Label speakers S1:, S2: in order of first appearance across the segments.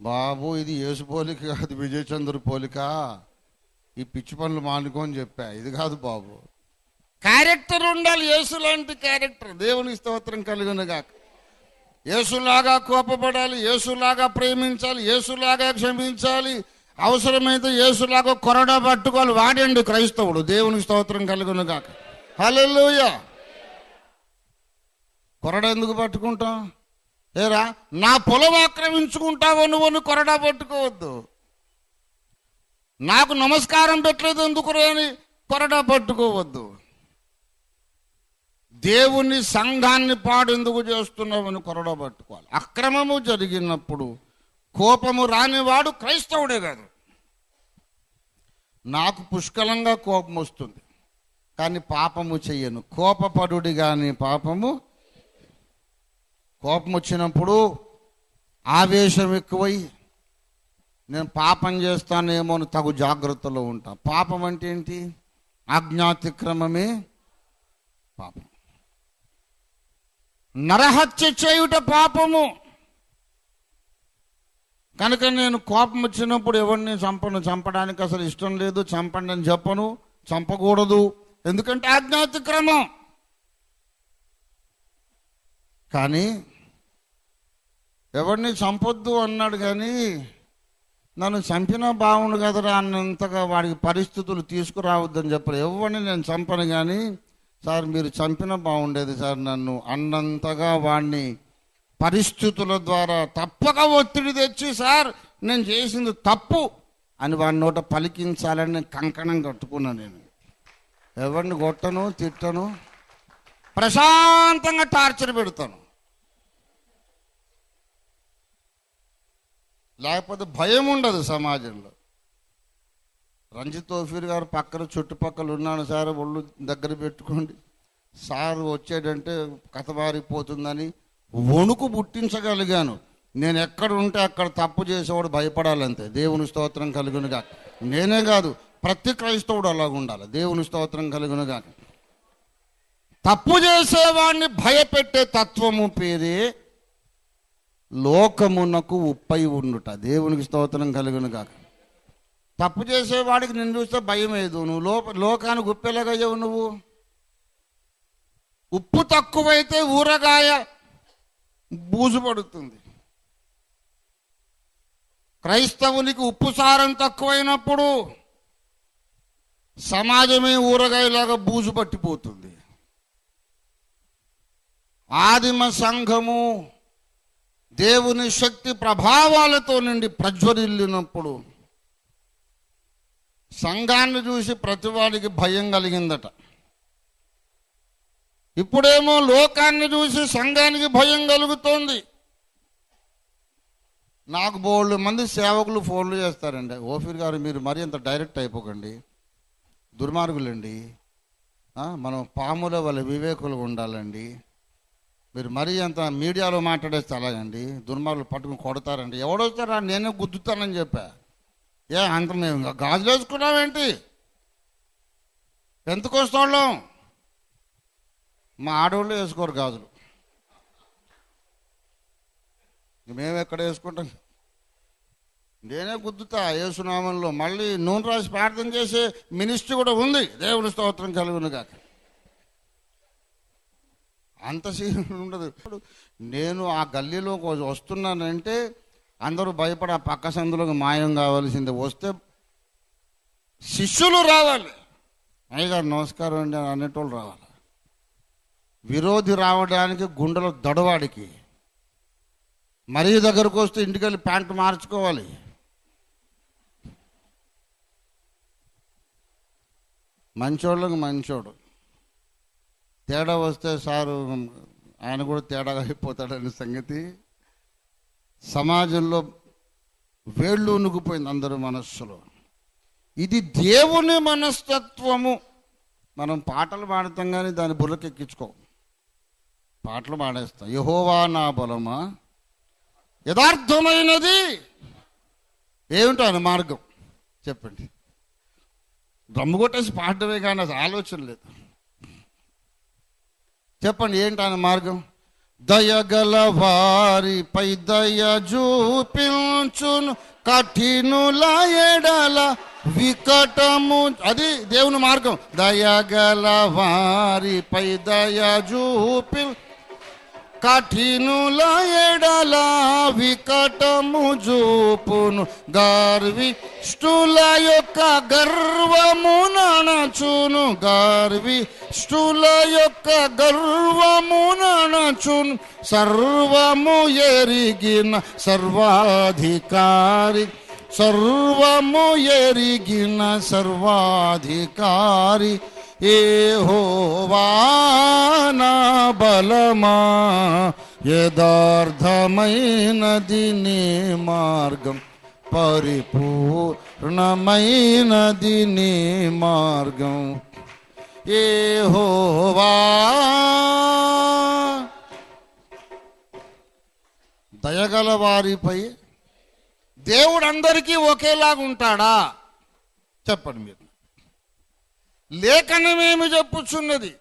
S1: బాబు ఇది యేసు పోలిక కాదు విజయచంద్ర పోలిక. ఈ పిచ్చి పనులు మానుకోని చెప్పా. ఇది కాదు బాబు. క్యారెక్టర్ ఉండాలి యేసు లాంటి క్యారెక్టర్. దేవుని స్తోత్రం కలిగినగాక. యేసులాగా కోపపడాలి యేసులాగా ప్రేమించాలి యేసులాగా క్షమించాలి. అవసరమైతే యేసులాగా కొరడా పట్టుకోవాలి. వాడండి క్రైస్తవుడు. దేవుని స్తోత్రం కలుగునుగాక. హలో కొరడ ఎందుకు పట్టుకుంటాం? ఏరా నా పొలం ఆక్రమించుకుంటావు నువ్వు అని కొరడా పట్టుకోవద్దు. నాకు నమస్కారం పెట్టలేదు ఎందుకు అని కొరడా పట్టుకోవద్దు. దేవుని సంఘాన్ని పాడెందుకు చేస్తున్నావని కొరడా పట్టుకోవాలి. అక్రమము జరిగినప్పుడు కోపము రానివాడు క్రైస్తవుడే కాదు. నాకు పుష్కలంగా కోపం వస్తుంది. కానీ పాపము చెయ్యను. కోపపడుడి కానీ పాపము కోపం వచ్చినప్పుడు ఆవేశం ఎక్కువై నేను పాపం చేస్తానేమో అని తగు జాగ్రత్తలో ఉంటా. పాపం అంటే ఏంటి? అజ్ఞాతిక్రమమే పాపం. నరహత్య చేయుట పాపము. కనుక నేను కోపం వచ్చినప్పుడు ఎవరిని చంపను? చంపడానికి అసలు ఇష్టం లేదు. చంపండి అని చెప్పను. చంపకూడదు. ఎందుకంటే అజ్ఞాతిక్రమం కానీ ఎవరిని చంపొద్దు అన్నాడు కానీ నన్ను చంపినా బాగుండు కదరా అన్నంతగా వాడికి పరిస్థితులు తీసుకురావద్దని చెప్పారు. ఎవరిని నేను చంపను కానీ సార్ మీరు చంపినా బాగుండేది సార్. నన్ను అన్నంతగా వాడిని పరిస్థితుల ద్వారా తప్పక ఒత్తిడి తెచ్చి సార్ నేను చేసింది తప్పు అని వాడి నోట పలికించాలని కంకణం కట్టుకున్నాను నేను. ఎవరిని కొట్టను తిట్టను ప్రశాంతంగా టార్చర్ పెడతాను. లేకపోతే భయం ఉండదు సమాజంలో. రంజిత్ ఓఫీర్ గారు పక్కన చుట్టుపక్కల ఉన్నాను సార్ ఒళ్ళు దగ్గర పెట్టుకోండి. సార్ వచ్చాడంటే కథ మారిపోతుందని వణుకు పుట్టించగలిగాను. నేను ఎక్కడ ఉంటే అక్కడ తప్పు చేసేవాడు భయపడాలంతే. దేవుని స్తోత్రం కలుగునుగా నేనే కాదు ప్రతి క్రైస్తవుడు అలాగ ఉండాలి. దేవుని స్తోత్రం కలుగునుగా తప్పు చేసేవాడిని భయపెట్టే తత్వము పేరే లోకమునకు ఉప్పై ఉండుట. దేవునికి స్తోత్రం కలుగును కాక తప్పు చేసేవాడికి నిన్ను చూస్తే భయం లేదు నువ్వు లోప లోకానికి ఉప్పెలాగయ్యావు నువ్వు. ఉప్పు తక్కువైతే ఊరగాయ బూజు పడుతుంది. క్రైస్తవునికి ఉప్పు సారం తక్కువైనప్పుడు సమాజమే ఊరగాయలాగా బూజు పట్టిపోతుంది. ఆదిమ సంఘము దేవుని శక్తి ప్రభావాలతో నుండి ప్రజ్వరిల్లినప్పుడు సంఘాన్ని చూసి ప్రతివాడికి భయం కలిగిందట. ఇప్పుడేమో లోకాన్ని చూసి సంఘానికి భయం కలుగుతోంది. నాకు బోళ్ళు మంది సేవకులు ఫోన్లు చేస్తారండి. ఓఫీర్ గారు మీరు మరి అంత డైరెక్ట్ అయిపోకండి. దుర్మార్గులండి. మనం పాముల వల్ల వివేకులు ఉండాలండి. మీరు మరీ అంత మీడియాలో మాట్లాడేస్తే అలాగండి దుర్మార్గులు పట్టుకుని కొడతారండి. ఎవడొస్తారా నేనే గుద్దుతానని చెప్పా. ఏ అంత మేము గాజులు వేసుకున్నామేంటి ఎంతకొస్తాళ్ళం మా ఆడవాళ్ళు వేసుకోరు గాజులు. మేము ఎక్కడ వేసుకుంటాం? నేనే గుద్దుతా యేసునామంలో. మళ్ళీ నూనె రాసి ప్రార్థన చేసే మినిస్ట్రీ కూడా ఉంది. దేవుని స్తోత్రం కలుగును కాక అంత సీన్ ఉండదు. ఇప్పుడు నేను ఆ గల్లీలోకి వస్తున్నానంటే అందరూ భయపడ ఆ పక్క సందులోకి మాయం కావాల్సిందే. వస్తే శిష్యులు రావాలి. అయ్యగారు నమస్కారం అండి అని అనేటోళ్ళు రావాలి. విరోధి రావడానికి గుండెలో దడవాడికి. మరీ దగ్గరకు వస్తే ఇంటికి వెళ్ళి ప్యాంటు మార్చుకోవాలి. మంచోళ్ళకి మంచోడు. తేడా వస్తే సారు ఆయన కూడా తేడాగా అయిపోతాడనే సంగతి. సమాజంలో వేళ్ళు ఉనుకుపోయింది అందరూ మనస్సులో. ఇది దేవుని మనస్తత్వము. మనం పాటలు పాడతాం కానీ దాని బుర్రకెక్కించుకో. పాటలు పాడేస్తాం. యహోవా నా బలమా? యథార్థమైనది. ఏమిటో ఆయన మార్గం. చెప్పండి. డ్రమ్ము కొట్టేసి పాడటమే కానీ అది ఆలోచన లేదు. చెప్పండి ఏంటి ఆయన మార్గం? దయగల వారిపై దయ చూపించును కఠినుల ఎడల వికటము. అది దేవుని మార్గం. దయగల వారిపై దయ చూపి కఠినుల ఎడల వికటము చూపును గర్విష్ఠుల యొక్క గర్వము నణచును గర్విష్ఠుల యొక్క గర్వము నణచును సర్వము ఎరిగిన సర్వాధికారి సర్వము ఎరిగిన సర్వాధికారి ఏ హోవానా బలమా? యదార్థమైనది నీ మార్గం. పరిపూర్ణమైనది నీ మార్గం. ఏ హోవా దయగల వారిపై దేవుడు అందరికీ ఒకేలాగా ఉంటాడా చెప్పండి మీరు. లేఖనమేమి చెప్పుచున్నది?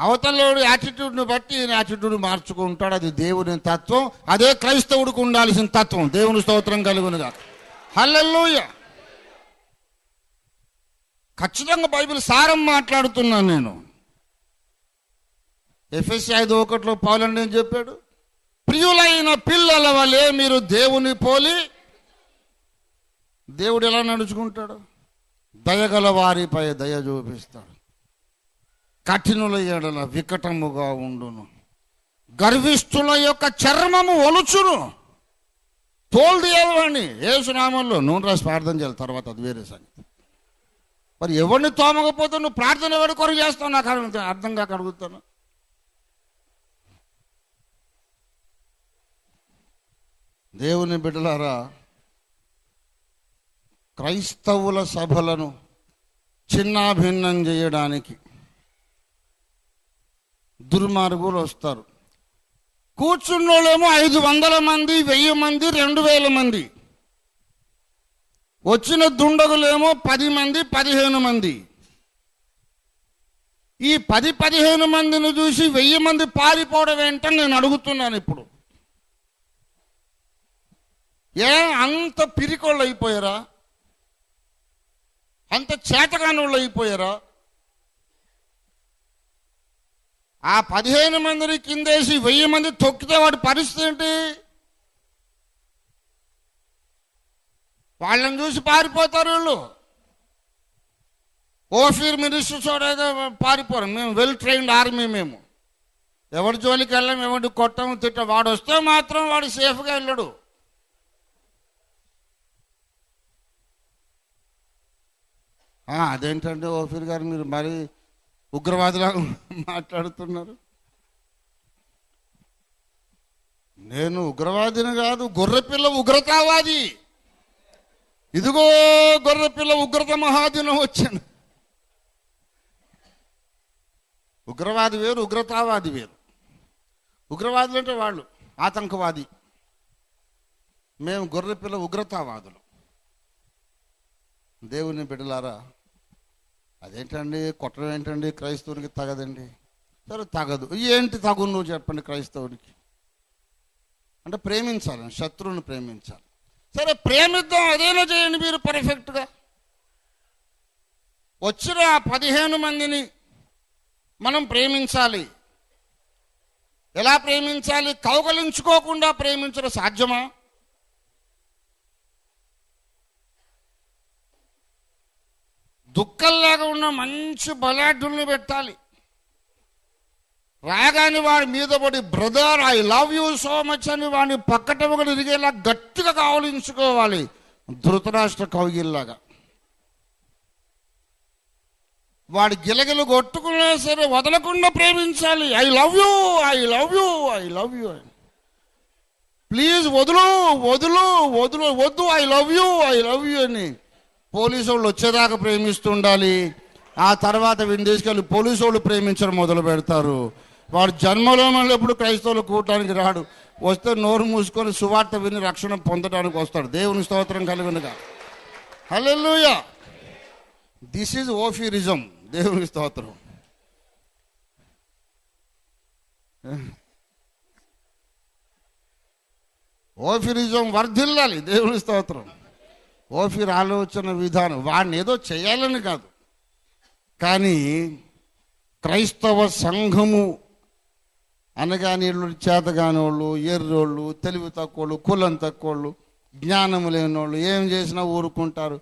S1: అవతలలోని యాటిట్యూడ్ని బట్టి ఈయన యాటిట్యూడ్ మార్చుకుంటాడు. అది దేవుని తత్వం. అదే క్రైస్తవుడికి ఉండాల్సిన తత్వం. దేవుని స్తోత్రం కలుగునుగా హల్లెలూయ! ఖచ్చితంగా బైబిల్ సారం మాట్లాడుతున్నాను నేను. ఎఫ్ఎస్సి ఐదు ఒకటిలో పౌలండి ఏం చెప్పాడు? ప్రియులైన పిల్లల వలె మీరు దేవుని పోలి దేవుడు ఎలా నడుచుకుంటాడు? దయగల వారిపై దయ చూపిస్తాడు. కఠినుల ఎడల వికటముగా ఉండును. గర్విష్ఠుల యొక్క చర్మము ఒలుచును. తోలు తీయాలని ఏసునామంలో నూనె రాసి ప్రార్థన చేయాలి తర్వాత అది వేరే సంగతి. మరి ఎవరిని తోమకపోతే నువ్వు ప్రార్థన ఎవరి కొరకు చేస్తావు? నాకు అడుగుతాను అర్థం కాక అడుగుతాను. దేవుని బిడ్డలారా క్రైస్తవుల సభలను చిన్నాభిన్నం చేయడానికి దుర్మార్గులు వస్తారు. కూర్చున్నోళ్ళేమో ఐదు వందల మంది వెయ్యి మంది రెండు వేల మంది. వచ్చిన దుండగులేమో పది మంది పదిహేను మంది. ఈ పది పదిహేను మందిని చూసి వెయ్యి మంది పారిపోవడం ఏంటని నేను అడుగుతున్నాను ఇప్పుడు. ఏ అంత పిరికోళ్ళు అయిపోయారా? అంత చేతగానోళ్ళు అయిపోయారా? ఆ పదిహేను మందిని కిందేసి వెయ్యి మంది తొక్కితే వాడి పరిస్థితి ఏంటి? వాళ్ళని చూసి పారిపోతారు వీళ్ళు. ఓఫీర్ మినిస్టర్ చూడేదో పారిపోరు. మేము వెల్ ట్రైన్డ్ ఆర్మీ మేము. ఎవరి జోలికి వెళ్ళాం ఎవరి కొట్టము తిట్ట వాడు వస్తే మాత్రం వాడు సేఫ్గా వెళ్ళడు. అదేంటంటే అదేంటండి ఓఫీర్ గారు మీరు మరి ఉగ్రవాదిలాగా మాట్లాడుతున్నారు. నేను ఉగ్రవాదిని కాదు గొర్రెపిల్ల ఉగ్రతావాది. ఇదిగో గొర్రెపిల్ల ఉగ్రత మహాదినం వచ్చాను ఉగ్రవాది వేరు ఉగ్రతావాది వేరు. ఉగ్రవాదులు అంటే వాళ్ళు ఆతంకవాది. మేము గొర్రెపిల్ల ఉగ్రతావాదులు. దేవుని బిడ్డలారా అదేంటండి? కొట్టడం ఏంటండి? క్రైస్తవునికి తగదండి. సరే తగదు. ఏంటి తగు నువ్వు చెప్పండి క్రైస్తవునికి? అంటే ప్రేమించాలి శత్రువుని ప్రేమించాలి. సరే ప్రేమిద్దాం అదేనా చేయండి మీరు పర్ఫెక్ట్గా? వచ్చిన ఆ పదిహేను మందిని మనం ప్రేమించాలి. ఎలా ప్రేమించాలి? కౌగలించుకోకుండా ప్రేమించడం సాధ్యమా? దుఃఖంలాగా ఉన్న మంచి బలాఢ్యుల్ని పెట్టాలి. రాగానే వాడి మీద పడి brother I love you so much అని వాడిని పక్కట ఒకటి ఇరిగేలా గట్టిగా కావలించుకోవాలి. ధృతరాష్ట్ర కవిగిల్లాగా వాడి గిలగిలు కొట్టుకున్నా సరే వదలకుండా ప్రేమించాలి. I love you I love you I love you please వదులు వదులు వదులు వద్దు I love you I love you అని. పోలీసు వాళ్ళు వచ్చేదాకా ప్రేమిస్తుండాలి ఆ తర్వాత వీడిని తీసుకెళ్ళి పోలీసు వాళ్ళు ప్రేమించడం మొదలు పెడతారు. వాడు జన్మలో మళ్ళీ ఎప్పుడు క్రైస్తవులు కూడటానికి రాడు. వస్తే నోరు మూసుకొని సువార్త విని రక్షణ పొందడానికి వస్తాడు. దేవుని స్తోత్రం కలిగినగా. హల్లెలూయ! దిస్ ఈజ్ ఓఫీరిజం. దేవుని స్తోత్రం. ఓఫిరిజం వర్ధిల్లాలి. దేవుని స్తోత్రం. ఓఫిర్ ఆలోచన విధానం వాడిని ఏదో చేయాలని కాదు. కానీ క్రైస్తవ సంఘము అనగాని చేతగాని వాళ్ళు ఎర్రోళ్ళు తెలివి తక్కువళ్ళు కులం తక్కువళ్ళు జ్ఞానం లేనోళ్ళు ఏం చేసినా ఊరుకుంటారు.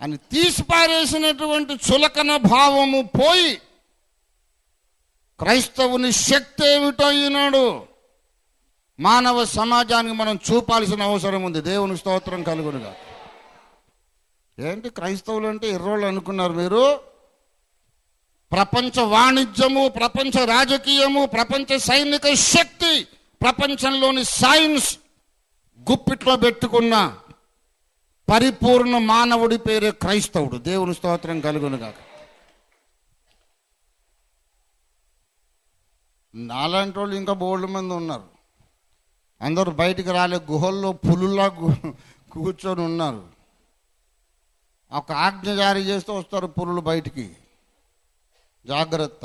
S1: అని తీసిపారేసినటువంటి చులకన భావము పోయి క్రైస్తవుని శక్తి ఏమిటో ఈనాడు? మానవ సమాజానికి మనం చూపాల్సిన అవసరం ఉంది. దేవుని స్తోత్రం కలుగునుగా. ఏంటి క్రైస్తవులు అంటే ఎర్రోళ్ళు అనుకున్నారు మీరు? ప్రపంచ వాణిజ్యము ప్రపంచ రాజకీయము ప్రపంచ సైనిక శక్తి ప్రపంచంలోని సైన్స్ గుప్పిట్లో పెట్టుకున్న పరిపూర్ణ మానవుడి పేరే క్రైస్తవుడు. దేవుని స్తోత్రం కలుగునుగాక. నాలాంటి వాళ్ళు ఇంకా బోల్డ్ మంది ఉన్నారు. అందరూ బయటికి రాలే గుహల్లో పులుల్లా కూర్చొని ఉన్నారు. ఒక ఆజ్ఞ జారీ చేస్తూ వస్తారు పులులు బయటికి. జాగ్రత్త.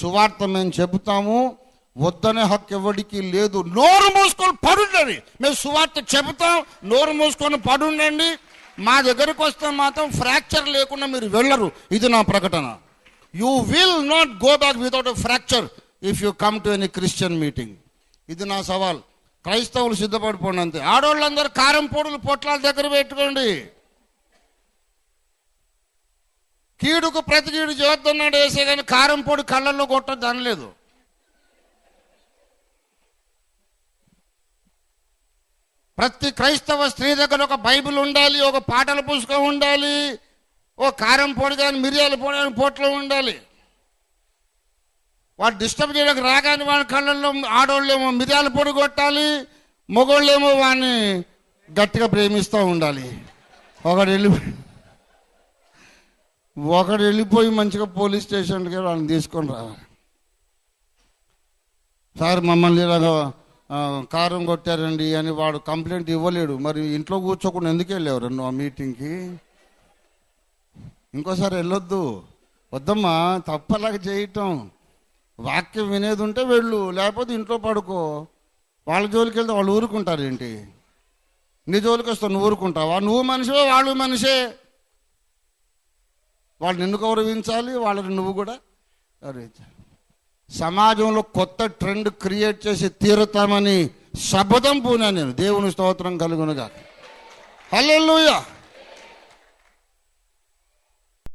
S1: సువార్త మేము చెబుతాము వద్దనే హక్కు ఎవరికి లేదు. నోరు మూసుకొని పడుండండి. మేము సువార్త చెబుతాం నోరు మూసుకొని పడుండండి. మా దగ్గరకు వస్తే మాత్రం ఫ్రాక్చర్ లేకుండా మీరు వెళ్ళరు. ఇది నా ప్రకటన. You will not go back without a fracture if you come to any Christian meeting ఇది నా సవాల్. క్రైస్తవులు సిద్ధపడిపోండి అంతే. ఆడవాళ్ళందరూ కారం పొడులు పొట్లాల దగ్గర పెట్టుకోండి. కీడుకు ప్రతి కీడు చేస్తున్నాడు వేసే కానీ కారం పొడి కళ్ళల్లో కొట్టద్దు అనలేదు ప్రతి క్రైస్తవ స్త్రీ దగ్గర ఒక బైబిల్ ఉండాలి ఒక పాటల పుస్తకం ఉండాలి ఓ కారం పొడి కానీ మిరియాల పొడి కానీ పొట్లు ఉండాలి. వాడు డిస్టర్బ్ చేయడానికి రాగానే వాడి కళ్ళల్లో ఆడవాళ్ళేమో మిరియాల పొడి కొట్టాలి మగవాళ్ళేమో వాడిని గట్టిగా ప్రేమిస్తూ ఉండాలి. ఒకడు వెళ్ళి ఒకడు వెళ్ళిపోయి మంచిగా పోలీస్ స్టేషన్కి వాళ్ళని తీసుకొని రావాలి సార్ మమ్మల్ని ఇలాగా కారం కొట్టారండి అని వాడు కంప్లైంట్ ఇవ్వలేడు. మరి ఇంట్లో కూర్చోకుండా ఎందుకు వెళ్ళేవారు నువ్వు ఆ మీటింగ్కి? ఇంకోసారి వెళ్ళొద్దు. వద్దమ్మా తప్పలాగా చేయటం. వాక్యం వినేది ఉంటే వెళ్ళు లేకపోతే ఇంట్లో పడుకో. వాళ్ళ జోలికి వెళ్తే వాళ్ళు ఊరుకుంటారు ఏంటి నీ జోలికి వస్తావు నువ్వు ఊరుకుంటావా? నువ్వు మనిషివే వాళ్ళు మనిషే. వాళ్ళు నిన్ను గౌరవించాలి వాళ్ళని నువ్వు కూడా గౌరవించాలి. సమాజంలో కొత్త ట్రెండ్ క్రియేట్ చేసి తీరుతామని శపథం పూనా నేను. దేవుని స్తోత్రం కలుగునుగా హల్లెలూయా!